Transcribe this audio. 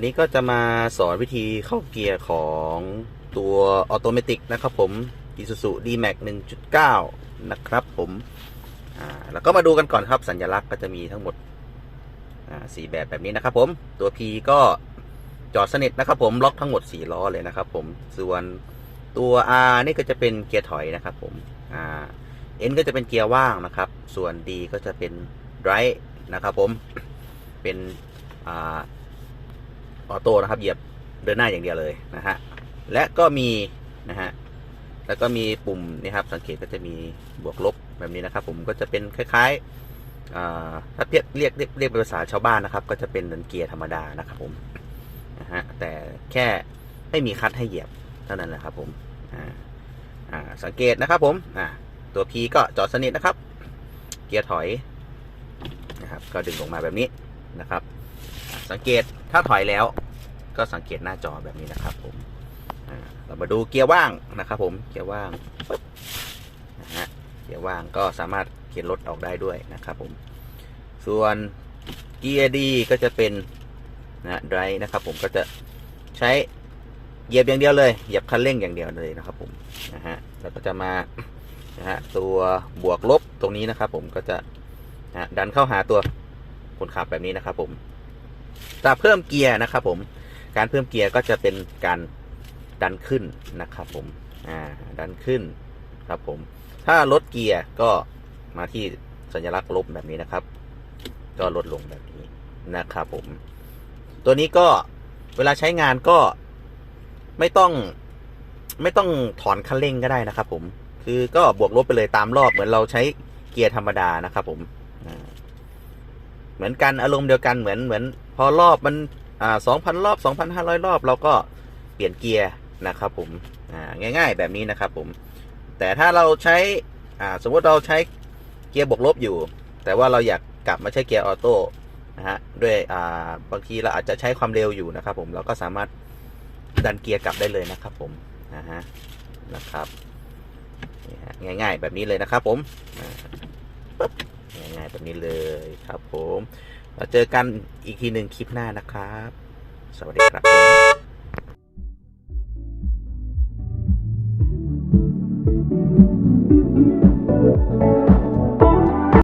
วันนี้ก็จะมาสอนวิธีเข้าเกียร์ของตัวออโตเมติกนะครับผม Isuzu D-Max 1.9 นะครับผมอ่าแล้วก็มาดูกันก่อนครับสัญลักษณ์ก็จะมีทั้งหมดอ่าสี่แบบแบบนี้นะครับผมตัว P ก็จอดสนิทนะครับผมล็อกทั้งหมด 4 ล้อเลยนะครับผมส่วนตัว R นี่ก็จะเป็นเกียร์ถอยนะครับผมอ่า N ก็จะเป็นเกียร์ว่างนะครับ ส่วน D ก็จะเป็น drive นะครับผมเป็นอ่า ออโต้นะครับ เหยียบเดินหน้าอย่างเดียวเลยนะฮะ และก็มีนะฮะ แล้วก็มีปุ่มนี่ครับ สังเกตก็จะมีบวกลบแบบนี้นะครับ ผมก็จะเป็นคล้ายๆถ้าเรียกเรียกเรียกเรียกเป็นภาษาชาวบ้านนะครับ ก็จะเป็นเหมือนเกียร์ธรรมดานะครับผมนะฮะ แต่แค่ไม่มีคัดให้เหยียบเท่านั้นแหละครับผมอ่าอ่าสังเกตนะครับผมอ่าตัว P ก็จอดสนิทนะครับ เกียร์ถอยนะครับ ก็ดึงลงมาแบบนี้นะครับ สังเกตถ้าถอยแล้ว ก็สังเกตหน้าจอแบบนี้นะครับผมเรามาดูเกียร์ว่างนะครับ ผมเกียร์ว่างนะฮะเกียร์ว่างก็สามารถเขียนรถออกได้ด้วยนะครับผม ส่วนเกียร์ดีก็จะเป็นนะไดร์นะครับ ผมก็จะใช้เหยียบอย่างเดียวเลยเหยียบคันเร่งอย่างเดียวเลยนะครับ ผมนะฮะแล้วก็จะมานะฮะตัวบวกลบตรงนี้นะครับ ผมก็จะนะดันเข้าหาตัวคนขับแบบนี้นะครับ ผมจะเพิ่มเกียร์นะครับ ผม การเพิ่มเกียร์ก็จะเป็นการดันขึ้นนะครับผมอ่าดันขึ้นครับผมถ้าลดเกียร์ก็มาที่สัญลักษณ์ลบแบบนี้นะครับ ก็ลดลงแบบนี้นะครับผม ตัวนี้ก็เวลาใช้งานก็ไม่ต้องไม่ต้องถอนคันเร่งก็ได้นะครับ ผม คือก็บวกลบไปเลยตามรอบเหมือนเราใช้เกียร์ธรรมดานะครับ ผมเหมือนกันอารมณ์เดียวกันเหมือนเหมือน พอรอบมัน อ่าสองพันรอบสองพันห้าร้อยรอบ เราก็เปลี่ยนเกียร์นะครับผมอ่าง่าย ๆ แบบนี้นะครับผมแต่ถ้าเราใช้อ่าสมมติเราใช้เกียร์บวกลบอยู่ แต่ว่าเราอยากกลับมาใช้เกียร์ออโต้นะฮะด้วยอ่าบางทีเราอาจจะใช้ความเร็วอยู่นะครับผมเราก็สามารถดันเกียร์กลับได้เลยนะครับผมนะฮะนะครับง่ายๆแบบนี้เลยนะครับผมปึ๊บง่ายๆแบบนี้เลยครับผม เราเจอกันอีกทีหนึ่งคลิปหน้านะครับ สวัสดีครับ